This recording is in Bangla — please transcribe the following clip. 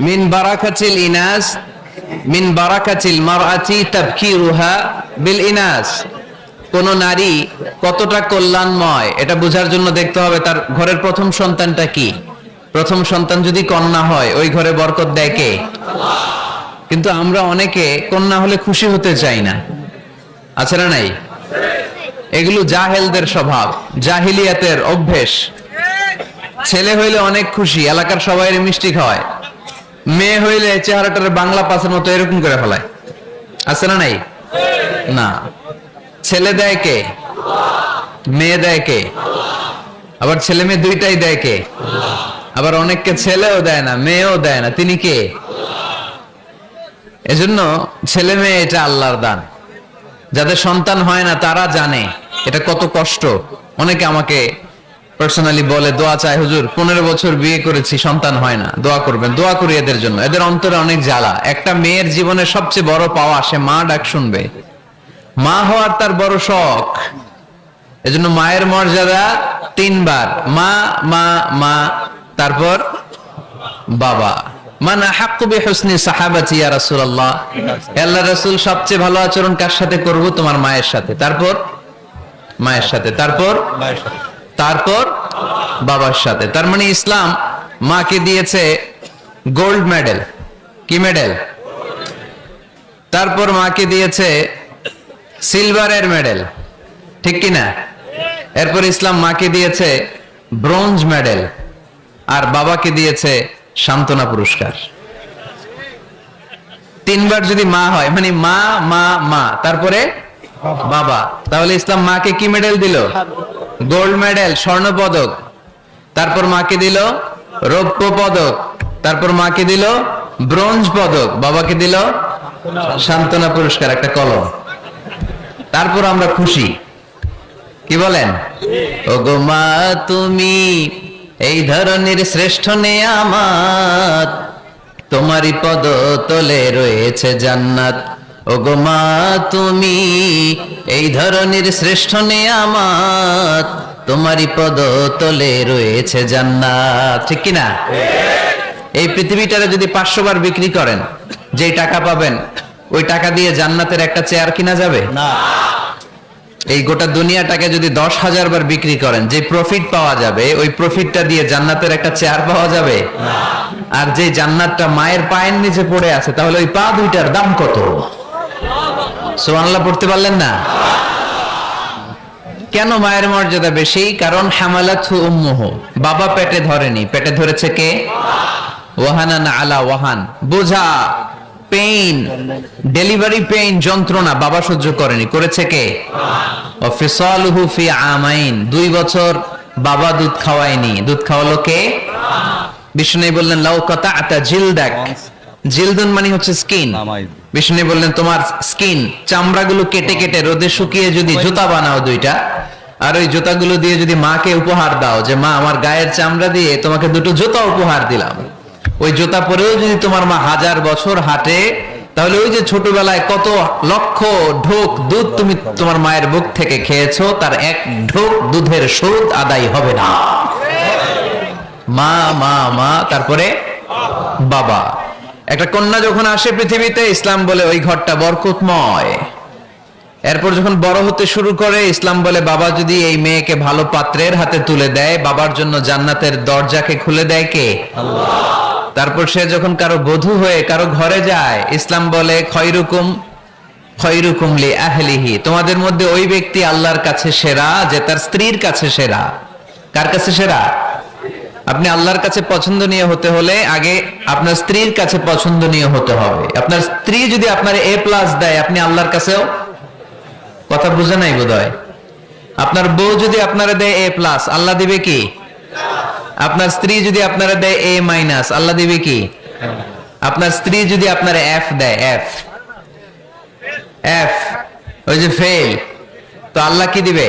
মিন বারাকাতিল ইনাস, মিন বারাকাতিল মারআতি তাবকিরুহা বিল ইনাস। কোন নারী কতটা কল্যাণময়, এটা বোঝার জন্য দেখতে হবে তার ঘরের প্রথম সন্তানটা কি। প্রথম সন্তান যদি কন্যা হয়, ওই ঘরে বরকত দেয় কে? কিন্তু আমরা অনেকে কন্যা হলে খুশি হতে চাই না। আছে না নাই? এগুলো জাহেলদের স্বভাব, জাহিলিয়াতের অভ্যেস। ছেলে হইলে অনেক খুশি, এলাকার সবাই মিষ্টি খাওয়ায়। মেয়ে হইলে চেহারাটার বাংলা পাশের মতো এরকম করে ফেলায়। আছে না নাই? না। ছেলে দেয় কে? মেয়ে দেয় কে? আবার ছেলে মেয়ে দুইটাই দেয় কে? আবার অনেককে ছেলেও দেয় না, মেয়েও দেয় না, তিনি কে? এজন্য ছেলে মেয়ে এটা আল্লাহর দান। যাদের সন্তান হয় না, তারা জানে এটা কত কষ্ট। অনেকে আমাকে পার্সোনালি বলে, দোয়া চায় হুজুর, পনেরো বছর বিয়ে করেছি, সন্তান হয় না। দোয়া করবেন, দোয়া করি এদের জন্য। এদের অন্তরে অনেক জ্বালা। একটা মেয়ের জীবনে সবচেয়ে বড় পাওয়া, সে মা ডাক শুনবে। মা হওয়ার তার বড় শখ। এজন্য মায়ের মর্যাদা তিনবার। মা মা মা, তারপর বাবা। মানে হাক্কুবি হোসনি সাহাবাতি ইয়া রাসূলুল্লাহ। আল্লাহ রাসূল, সবচেয়ে ভালো আচরণ কার সাথে করব? তোমার মায়ের সাথে। তারপর? মায়ের সাথে। তারপর? তারপর বাবার সাথে। তার মানে ইসলাম মাকে দিয়েছে গোল্ড মেডেল কি মেডেল তারপর মাকে দিয়েছে সিলভারের মেডেল ঠিক কি না? এরপর ইসলাম মাকে দিয়েছে ব্রোঞ্জ মেডেল আর বাবাকে দিয়েছে সান্ত্বনা পুরস্কার। তিনবার যদি মা হয় মানে মা মা মা, তারপরে বাবা। তাহলে ইসলাম মাকে কি মেডেল দিল? গোল্ড মেডেল, স্বর্ণ পদক। তারপর মাকে দিল রৌপ্য পদক। তারপর মাকে দিল ব্রোঞ্জ পদক। বাবাকে দিল সান্ত্বনা পুরস্কার, একটা কলম। তারপর আমরা খুশি। কি বলেন? ও গো মা, তুমি এই ধরনের শ্রেষ্ঠ নেয়ামাত। তোমারই পদ তলে রয়েছে জান্নাত। ও গো মা তুমি এই ধরনের শ্রেষ্ঠ নেয়ামাত তোমারই পদ তলে রয়েছে জান্নাত ঠিক কি না এই পৃথিবীটারে যদি পাঁচশো বার বিক্রি করেন যে টাকা পাবেন ওই টাকা দিয়ে জান্নাতের একটা চেয়ার কিনা যাবে? না। এই গোটা দুনিয়াটাকে যদি দশ হাজার বার বিক্রি করেন যে প্রফিট পাওয়া যাবে ওই প্রফিটটা দিয়ে জান্নাতের একটা চেয়ার পাওয়া যাবে? আর যে জান্নাতটা মায়ের পায়ের নিচে পড়ে আছে তাহলে ওই পা দুইটার দাম কত? সুবহানাল্লাহ, পড়তে পারলেন না? কেন মায়ের মর্যাদা বেশি? কারণ হামালাথু উম্মুহু। বাবা পেটে ধরেনি। পেটে ধরেছে কে? ওয়াহানান আলা ওয়াহান। বোঝা পেইন ডেলিভারি পেইন যন্ত্রণা বাবা সহ্য করেনি। করেছে কে? ফি আমাইন। দুই বছর বাবা দুধ খাওয়ায়নি। দুধ খাওয়ালো কে? বিষ্ণু বললেন, লাউ আতা জিলদাক। জিলদুন মানে হচ্ছে স্কিন। বিষ্ণু বললেন তোমার স্কিন চামড়াগুলো কেটে কেটে রোদে শুকিয়ে যদি জুতা বানাও দুইটা আর ওই জুতাগুলো দিয়ে যদি মাকে উপহার দাও যে মা আমার গায়ের চামড়া দিয়ে তোমাকে দুটো জুতা উপহার দিলাম। ওই জুতা পরেও যদি তোমার মা হাজার বছর হাঁটে তাহলে ওই যে ছোটবেলায় কত লক্ষ ঢোক দুধ তুমি তোমার মায়ের বুক থেকে খেয়েছো তার এক ঢোক দুধের সুদ আদায় হবে না। মা মা মা তারপরে বাবা। একটা কন্যা যখন আসে পৃথিবীতে ইসলাম বলে ওই ঘরটা বরকতময়। এরপর যখন বড় হতে শুরু করে ইসলাম বলে বাবা যদি এই মেয়েকে ভালো পাত্রের হাতে তুলে দেয় বাবার জন্য জান্নাতের দরজাকে খুলে দেয় কে? তারপর সে যখন কারও বধূ হয়ে কারও ঘরে যায় ইসলাম বলে খয়রুকুম খয়রুকুম লি আহলিহি। তোমাদের মধ্যে ওই ব্যক্তি আল্লাহর কাছে সেরা যে তার স্ত্রীর কাছে সেরা। কার কাছে সেরা? আপনি আল্লাহর কাছে পছন্দনীয় হতে হলে আগে আপনার স্ত্রীর কাছে পছন্দনীয় হতে হবে। আপনার স্ত্রী যদি আপনার এ প্লাস দেয়, আপনি আল্লাহর কাছেও কথা বুঝে নাই বোধহয়। আপনার বউ যদি আপনারা দেয় এ প্লাস আল্লাহ দিবে কি? আপনার স্ত্রী যদি আপনারা দেয় এ মাইনাস আল্লাহ দিবে কি? আপনার স্ত্রী যদি আপনার এফ দেয় এফ এফ ওই যে ফেল তো আল্লাহ কি দিবে?